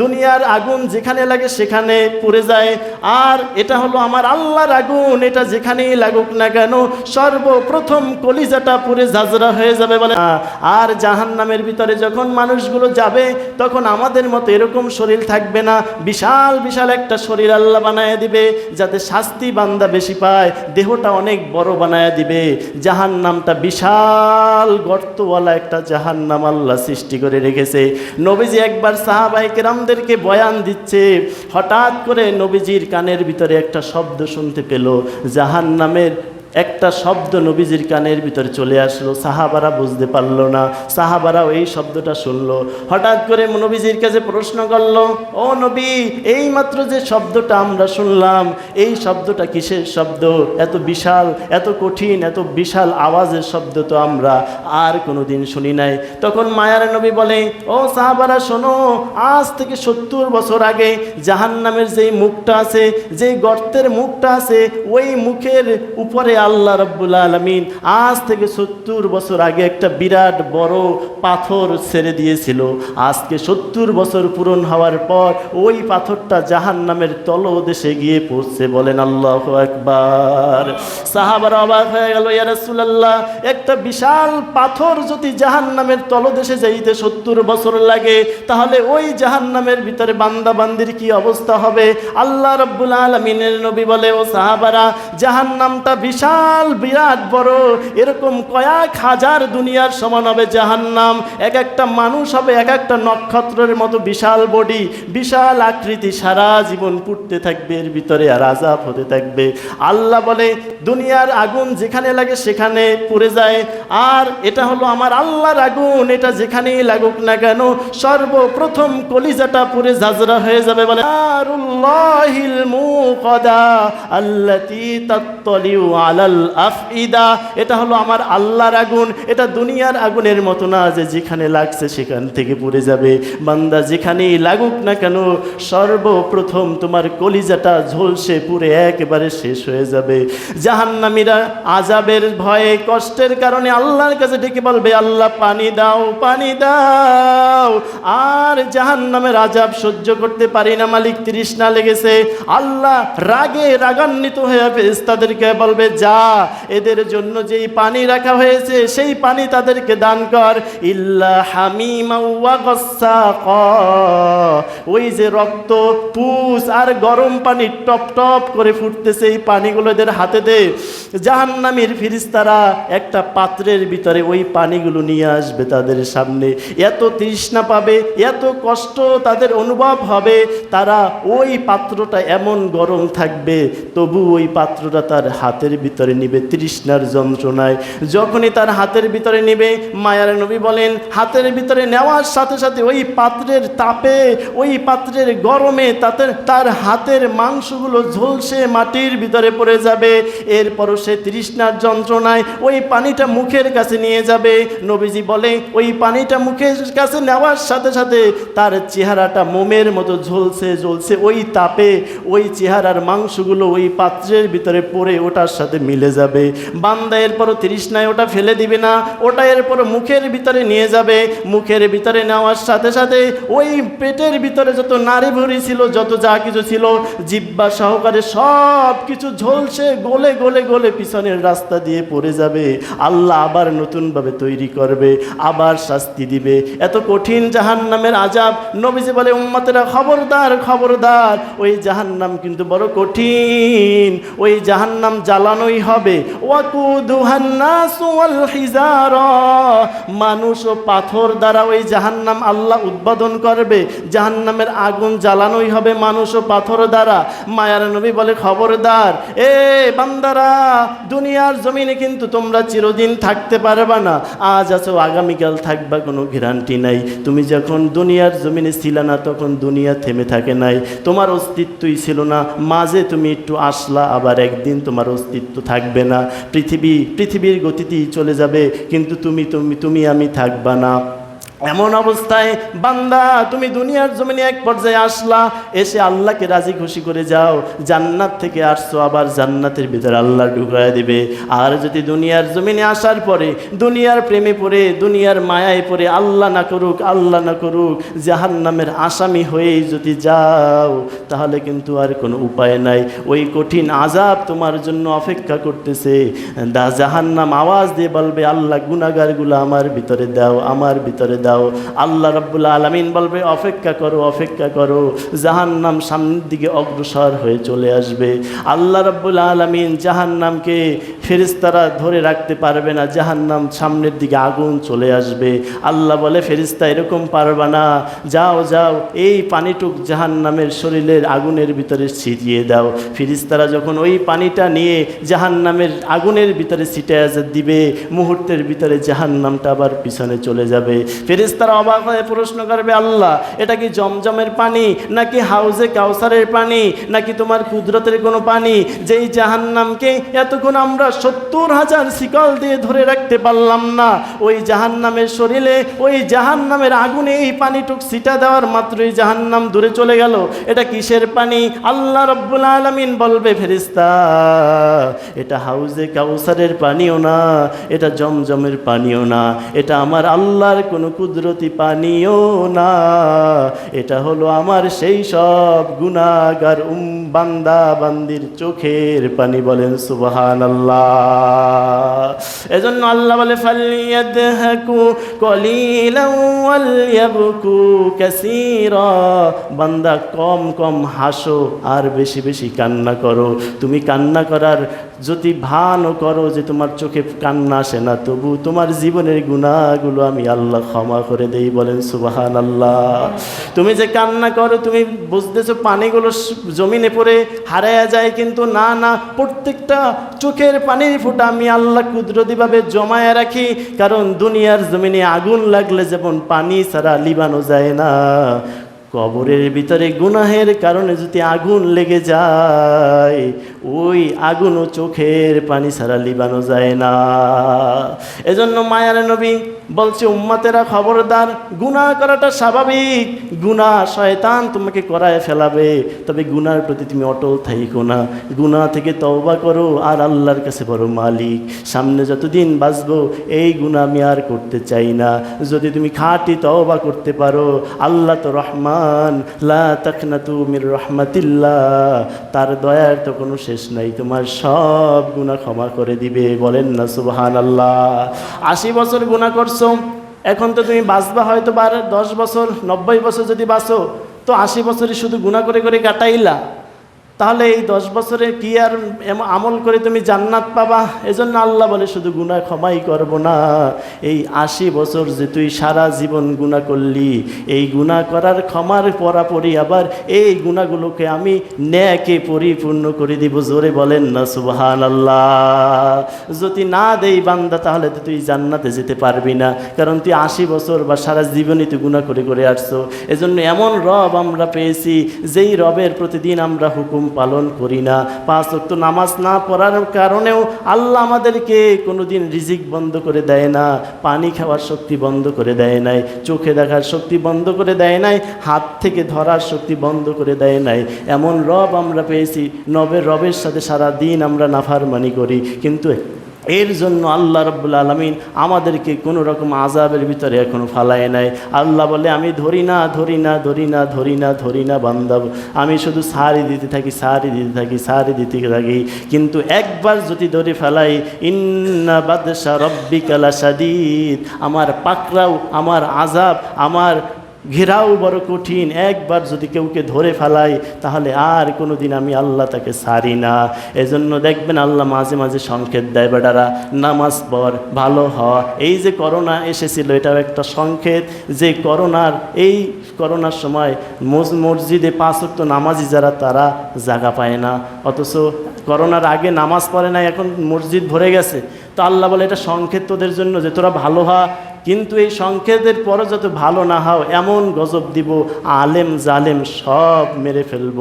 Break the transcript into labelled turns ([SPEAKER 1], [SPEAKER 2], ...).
[SPEAKER 1] দুনিয়ার আগুন যেখানে লাগে সেখানে পুড়ে যায়। আর এটা হলো আমার আল্লাহর আগুন, এটা যেখানেই লাগুক না কেন সর্বপ্রথম কলিজাটা পুড়ে ঝাঁঝরা হয়ে যাবে বলে। আর জাহান নামের ভিতরে যখন মানুষগুলো যাবে, তখন আমাদের মতো এরকম শরীর থাকবে না। বিশাল বিশাল একটা শরীর আল্লাহ বানায় দিবে, যাতে শাস্তি বান্দা বেশি পায়, দেহটা অনেক বড় বানায় দিবে। জাহান নামটা বিশাল গর্তওয়ালা একটা জাহান নাম আল্লাহ সৃষ্টি করে রেখেছে। নবীজি একবার সাহাবাই কেরামদেরকে বয়ান দিচ্ছে। হঠাৎ করে নবীজির কানের ভিতরে একটা শব্দ শুনতে পেল। জাহান নামের একটা শব্দ নবীজির কানের ভিতরে চলে আসলো, সাহাবারা বুঝতে পারল না, সাহাবারাও এই শব্দটা শুনলো। হঠাৎ করে নবীজির কাছে প্রশ্ন করল, ও নবী, এই মাত্র যে শব্দটা আমরা শুনলাম, এই শব্দটা কিসের শব্দ? এত বিশাল, এত কঠিন, এত বিশাল আওয়াজের শব্দ তো আমরা আর কোনোদিন শুনি নাই। তখন মায়ার নবী বলে, ও সাহাবারা, শোনো, আজ থেকে সত্তর বছর আগে জাহান্নামের যেই মুখটা আছে, যেই গর্তের মুখটা আছে, ওই মুখের উপরে আল্লাহ রব্বুল আলমিন আজ থেকে সত্তর বছর আগে একটা বিরাট বড় পাথর ছেড়ে দিয়েছিল। আজকে সত্তর বছর পূরণ হওয়ার পর ওই পাথরটা জাহান্নামের তলদেশে গিয়ে পড়ছে বলেন আল্লাহ একবার সাহাবার অবাক হয়ে গেল ইয়ারসুল্লাহ একটা বিশাল পাথর যদি জাহান জাহান্নামের তলদেশে যাইতে সত্তর বছর লাগে, তাহলে ওই জাহান্নামের ভিতরে বান্দা বান্দির কি অবস্থা হবে? আল্লাহ রব্বুল আলমিনের নবী বলে, ও সাহাবারা, জাহান্নামটা বিশাল বিরাট বড়, এরকম কয়েক হাজার দুনিয়ার সমান হবে জাহান্নাম। এক একটা মানুষ হবে এক একটা নক্ষত্রের মতো বিশাল বডি, বিশাল আকৃতি, সারা জীবন পুড়তে থাকবে, এর ভিতরে আর আজাব হতে থাকবে। আল্লাহ বলে, দুনিয়ার আগুন যেখানে লাগে সেখানে পুড়ে যায়। আর এটা হলো আমার আল্লাহর আগুন, এটা যেখানেই লাগুক না কেন, সর্বপ্রথম কলিজাটা পুড়ে ঝাঁঝরা হয়ে যাবে বলে, নারুল্লাহিল আল্লাহ তাত্তালিউ আলাল আফইদা, এটা হলো আমার আল্লাহর আগুন, এটা দুনিয়ার আগুনের মতো না যে যেখানে লাগছে সেখান থেকে পুড়ে যাবে। বান্দা যেখানেই লাগুক না কেন, সর্বপ্রথম তোমার কলিজাটা ঝলসে পুড়ে একেবারে শেষ হয়ে যাবে। জাহান্নামীরা আজাবের ভয়ে, কষ্টের কারণে আল্লাহর কাছে ডেকে বলবে, আল্লাহ, পানি দাও পানি দাও। আর জাহান্নামের আজাব সহ্য করতে পারি না, মালিক তৃষ্ণা লেগেছে। আল্লাহ রাগে রাগান্বিত হয়ে যাবে তাদেরকে বলবে যা, এদের জন্য যেই পানি রাখা হয়েছে, সেই পানি তাদেরকে দান কর। ইল্লা হামিমা ওয়া গাসসাকা। ওই যে রক্ত, পুষ আর গরম পানি টপ টপ করে ফুটতেছে এই পানিগুলো এদের হাতে দে। জাহান্নামীর ফিরিস্তারা একটা পাত্রের ভিতরে ওই পানিগুলো নিয়ে আসবে তাদের সামনে। এত তৃষ্ণা পাবে, এত কষ্ট তাদের অনুভব হবে, তারা ওই পাত্রটা এমন গরম থাকবে, তবু ওই পাত্রটা তার হাতের ভিতরে নিবে তৃষ্ণার যন্ত্রণায়। যখনই তার হাতের ভিতরে নেবে, মায়ার নবী বলেন, হাতের ভিতরে নেওয়ার সাথে সাথে ওই পাত্রের তাপে, ওই পাত্রের গরমে তাতে তার হাতের মাংসগুলো ঝলসে মাটির ভিতরে পড়ে যাবে। এরপরও সে তৃষ্ণার যন্ত্রণায় ওই পানিটা মুখের কাছে নিয়ে যাবে। নবীজি বলে, ওই পানিটা মুখের কাছে নেওয়ার সাথে সাথে তার চেহারাটা মোমের মতো ঝলসে ঝলসে ওই তাপে, ওই চেহারার মাংসগুলো ওই পাত্রের ভিতরে পড়ে ওটার সাথে মিলে যাবে। বান্দা এরপরও তৃষ্ণায় ওটা ফেলে দিবে না, ওটা এরপর মুখের ভিতরে নিয়ে যাবে। মুখের ভিতরে নেওয়ার সাথে সাথে ওই পেটের ভিতরে যত নারী ভরি ছিল, যত যা কিছু ছিল, জিব্বা সহকারে সব কিছু ঝলসে গলে গলে গলে পিছনের রাস্তা দিয়ে পড়ে যাবে। আল্লাহ আবার নতুনভাবে তৈরি করবে, আবার শাস্তি দিবে। এত কঠিন জাহান্নামের আজাব নবীজি বলে, উম্মতেরা খবরদার খবরদার। ওই জাহান্নাম কিন্তু বড় কঠিন। ওই জাহান্নাম জ্বালানোই হবে। ওয়াল হিজারা মানুষ ও পাথর দ্বারা ওই জাহান্নাম আল্লাহ উদ্বোধন করবে। জাহান্নামের আগুন জ্বালানোই হবে মানুষ ও পাথর দ্বারা। মায়ার নবী বলে, খবরদার, এ বান্দারা, দুনিয়ার জমিনে কিন্তু তোমরা চিরদিন থাকতে পারবা না। আজ আছো, আগামীকাল থাকবা, কোনো গ্যারান্টি নাই। তুমি যখন দুনিয়ার জমিনে ছিল না, তখন দুনিয়া থেমে থাকে নাই। তোমার অস্তিত্বই ছিল না। মাঝে তুমি একটু আসলা, আবার একদিন তোমার অস্তিত্ব থাকবে না। পৃথিবী পৃথিবীর গতিতেই চলে যাবে কিন্তু তুমি তুমি তুমি আমি থাকবা না। এমন অবস্থায়, বান্দা, তুমি দুনিয়ার জমিনে এক পর্যায়ে আসলা, এসে আল্লাহকে রাজি খুশি করে যাও। জান্নাত থেকে আসছো, আবার জান্নাতের ভিতরে আল্লাহ ঢুকায় দিবে। আর যদি দুনিয়ার জমিনে আসার পরে, দুনিয়ার প্রেমে পড়ে, দুনিয়ার মায়ায় পড়ে, আল্লাহ না করুক, আল্লাহ না করুক, জাহান্নামের আসামি হয়েই যদি যাও, তাহলে কিন্তু আর কোনো উপায় নাই। ওই কঠিন আজাব তোমার জন্য অপেক্ষা করতেছে। দা জাহান্নাম আওয়াজ দিয়ে বলবে, আল্লাহ গুনাগারগুলো আমার ভিতরে দাও, আমার ভিতরে দাও। আল্লাহ রব্বুল আলমিন বলবে, অপেক্ষা করো অপেক্ষা করো। জাহান্নাম সামনের দিকে অগ্রসর হয়ে চলে আসবে। আল্লাহ রব্বুল আলমিন জাহান্নামকে ফেরিস্তারা ধরে রাখতে পারবে না। জাহান্নাম সামনের দিকে আগুন চলে আসবে। আল্লাহ বলে ফেরিস্তা এরকম পারবা না। যাও যাও, এই পানিটুক জাহান্নামের শরীরের আগুনের ভিতরে ছিটিয়ে দাও। ফিরিস্তারা যখন ওই পানিটা নিয়ে জাহান্নামের আগুনের ভিতরে ছিটে দিবে, মুহূর্তের ভিতরে জাহান্নামটা আবার পিছনে চলে যাবে। ফেরিস্তারা অবাক হয়ে প্রশ্ন করবে, আল্লাহ, এটা কি জমজমের পানি? নাকি হাউজে কাউসারের পানি? নাকি তোমার কুদরতের কোনো পানি? যেই জাহান্নামকে এতক্ষণ আমরা সত্তর হাজার শিকল দিয়ে ধরে রাখতে পারলাম না, ওই জাহান্নামের শরীরে, ওই জাহান্নামের আগুনে এই পানিটুক সিটা দেওয়ার মাত্রই জাহান্নাম দূরে চলে গেল। এটা কিসের পানি? আল্লাহ রব্বুল আলমিন বলবে ফেরিস্তা এটা হাউজে কাউসারের পানিও না, এটা জমজমের পানিও না, এটা আমার আল্লাহর কোনো কুদরতি পানিও না। এটা হলো আমার সেই সব গুনাগার উম বান্দা বান্দির চোখের পানি বলেন সুবহান আল্লাহ এজন্য আল্লাহ বলে, ফালিয়াদহাকু কলিলাও ওয়ালয়াবকু কাসীরা। বান্দা, কম কম হাসো আর বেশি বেশি কান্না করো। তুমি কান্না করার যদি ভানও করো যে তোমার চোখে কান্না আসে না, তবু তোমার জীবনের গুণাগুলো আমি আল্লাহ ক্ষমা করে দেই, বলেন সুবাহান আল্লাহ তুমি যে কান্না করো, তুমি বুঝতেছো পানিগুলো জমিনে পড়ে হারায়া যায়, কিন্তু না না, প্রত্যেকটা চোখের পানির ফোঁটা আমি আল্লাহ কুদরতিভাবে জমায়া রাখি, কারণ দুনিয়ার জমিনে আগুন লাগলে যেমন পানি ছাড়া লিবানো যায় না। কবরের ভিতরে গুনাহের কারণে যদি আগুন লেগে যায়, ওই আগুনও চোখের পানি ছাড়া লিবানো যায় না। এজন্য মায়ার নবী বলছে, উম্মাতেরা খবরদার, গুনাহ করাটা স্বাভাবিক। গুনাহ শয়তান তোমাকে করায় ফেলাবে। তবে গুনার প্রতি তুমি অটল থাইকো না। গুনাহ থেকে তওবা করো আর আল্লাহর কাছে বড় মালিক। সামনে যতদিন বাঁচবো, এই গুনাহ আমি আর করতে চাই না। যদি তুমি খাঁটি তওবা করতে পারো, আল্লাহ তো রহমান লা তাকনাতু মির রহমাতিল্লাহ। তার দয়ার তো কোনো শেষ নাই, তোমার সব গুনাহ ক্ষমা করে দিবে, বলেন না সুবহান আল্লাহ আশি বছর গুনাহ করছ, এখন তো তুমি বাঁচবা হয়তো বার দশ বছর, নব্বই বছর যদি বাঁচো, তো আশি বছরই শুধু গুণা করে করে কাটাইলা। তাহলে এই দশ বছরে কি আর আমল করে তুমি জান্নাত পাবা? এজন্য আল্লাহ বলে, শুধু গুণা ক্ষমাই করব না। এই আশি বছর যে তুই সারা জীবন গুণা করলি, এই গুণা করার ক্ষমার পরাপরি আবার এই গুণাগুলোকে আমি ন্যাকে পরিপূর্ণ করে দিব। জোরে বলেন না সুবহান আল্লাহ যদি না দেই বান্দা, তাহলে তো তুই জান্নাতে যেতে পারবি না। কারণ তুই আশি বছর বা সারা জীবনই তুই গুণা করে করে আসছো। এজন্য এমন রব আমরা পেয়েছি, যেই রবের প্রতিদিন আমরা হুকুম পালন করি না। পাঁচ ওয়াক্ত নামাজ না পড়ার কারণেও আল্লাহ আমাদেরকে কোনো দিন রিজিক বন্ধ করে দেয় না, পানি খাওয়ার শক্তি বন্ধ করে দেয় নাই, চোখে দেখার শক্তি বন্ধ করে দেয় নাই, হাত থেকে ধরার শক্তি বন্ধ করে দেয় নাই। এমন রব আমরা পেয়েছি, নবের রবের সাথে সারা দিন আমরা নাফারমানি করি। কিন্তু এর জন্য আল্লাহ রব্বুল আলমিন আমাদেরকে কোনো রকম আজাবের ভিতরে এখনও ফালায় নাই। আল্লাহ বলে, আমি ধরি না ধরি না ধরি না ধরি না ধরি না বান্দাব আমি শুধু সারি দিতে থাকি, সারি দিতে থাকি, সারি দিতে থাকি। কিন্তু একবার যদি ধরে ফেলাই, ইন্না বাদশা রব্বিকালা সাদিদ আমার পাকড়াও, আমার আজাব আমার ঘেরাও বড় কঠিন। একবার যদি কেউকে ধরে ফেলায় তাহলে আর কোনো দিন আমি আল্লাহ তাকে সারি না। এজন্য দেখবেন আল্লাহ মাঝে মাঝে সংকেত দেয়, বেটারা, নামাজ পড়, ভালো হ। এই যে করোনা এসেছিল, এটাও একটা সংকেত। যে করোনার, এই করোনার সময় মস- মসজিদে পাঁচক্ত নামাজি যারা, তারা জায়গা পায় না। অথচ করোনার আগে নামাজ পড়ে না এখন মসজিদ ভরে গেছে। তো আল্লাহ বলে, এটা সংকেত তোদের জন্য যে তোরা ভালো হ কিন্তু এই সংকেতের পরে যত ভালো না হও এমন গজব দিব, আলেম জালেম সব মেরে ফেলব।